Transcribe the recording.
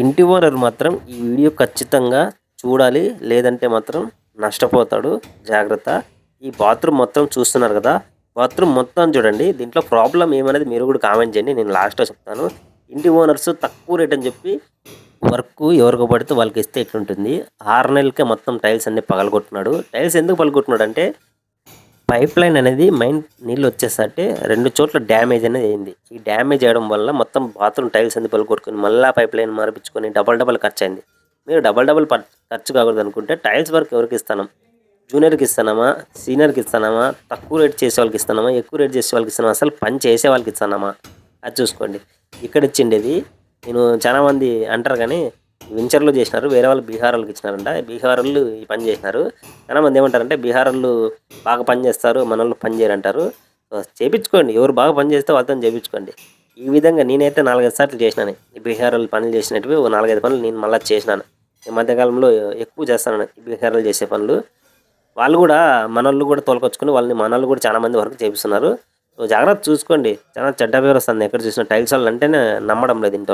ఇంటి ఓనర్ మాత్రం ఈ వీడియో ఖచ్చితంగా చూడాలి లేదంటే మాత్రం నష్టపోతాడు. జాగ్రత్త. ఈ బాత్రూమ్ మొత్తం చూస్తున్నారు కదా? బాత్రూమ్ మొత్తం చూడండి. దీంట్లో ప్రాబ్లం ఏమనేది మీరు కూడా కామెంట్ చేయండి. నేను లాస్ట్లో చెప్తాను. ఇంటి ఓనర్స్ తక్కువ రేట్ అని చెప్పి వర్క్ ఎవరికి పడితే వాళ్ళకి ఇస్తే ఎట్లుంటుంది? ఆరు నెలలకే మొత్తం టైల్స్ అన్ని పగలగొట్టున్నాడు. టైల్స్ ఎందుకు పగలగొట్టున్నాడు అంటే పైప్ లైన్ అనేది మెయిన్ నీళ్ళు వచ్చేసరికి రెండు చోట్ల డ్యామేజ్ అనేది అయింది. ఈ డ్యామేజ్ చేయడం వల్ల మొత్తం బాత్రూమ్ టైల్స్ అనేది పలుకొట్టుకుని మళ్ళీ పైప్ లైన్ మార్పించుకొని డబల్ డబల్ ఖర్చు అయింది. మీరు డబల్ డబల్ ఖర్చు కాకూడదు అనుకుంటే టైల్స్ వర్క్ ఎవరికి ఇస్తాం జూనియర్కి ఇస్తానమా? సీనియర్కి ఇస్తానమా? తక్కువ రేట్ చేసే వాళ్ళకి ఇస్తానమా? ఎక్కువ రేట్ చేసే వాళ్ళకి ఇస్తానమా? అసలు పని చేసే వాళ్ళకి ఇస్తానమా? అది చూసుకోండి. ఇక్కడ ఇచ్చిండేది. నేను చాలామంది అంటారు కానీ వెంచర్లు చేసినారు వేరే వాళ్ళు బీహార్ వాళ్ళకి ఇచ్చినారంట బీహార్ వాళ్ళు ఈ పని చేసినారు. చాలా మంది ఏమంటారంటే బీహార్ వాళ్ళు బాగా పని చేస్తారు మన వాళ్ళు పని చేయరంటారు చేపించుకోండి ఎవరు బాగా పని చేస్తే వాళ్ళతో చేపించుకోండి. ఈ విధంగా నేనైతే నాలుగైదు సార్లు చేసినాను ఈ బీహార్ వాళ్ళు పనులు చేసినట్టువి ఓ నాలుగైదు పనులు నేను మళ్ళీ చేసినాను. ఈ మధ్యకాలంలో ఎక్కువ చేస్తాను ఈ బీహార్ వాళ్ళు చేసే పనులు. వాళ్ళు కూడా మనల్ని కూడా తోలుకొచ్చుకొని వాళ్ళని మనల్ని కూడా చాలా మంది వర్క్ చేపిస్తున్నారు. సో జాగ్రత్త చూసుకోండి చాలా చెడ్డ పేరు వస్తుంది ఎక్కడ చూసిన టైల్స్ వాళ్ళు అంటేనే నమ్మడం లేదు ఇంటి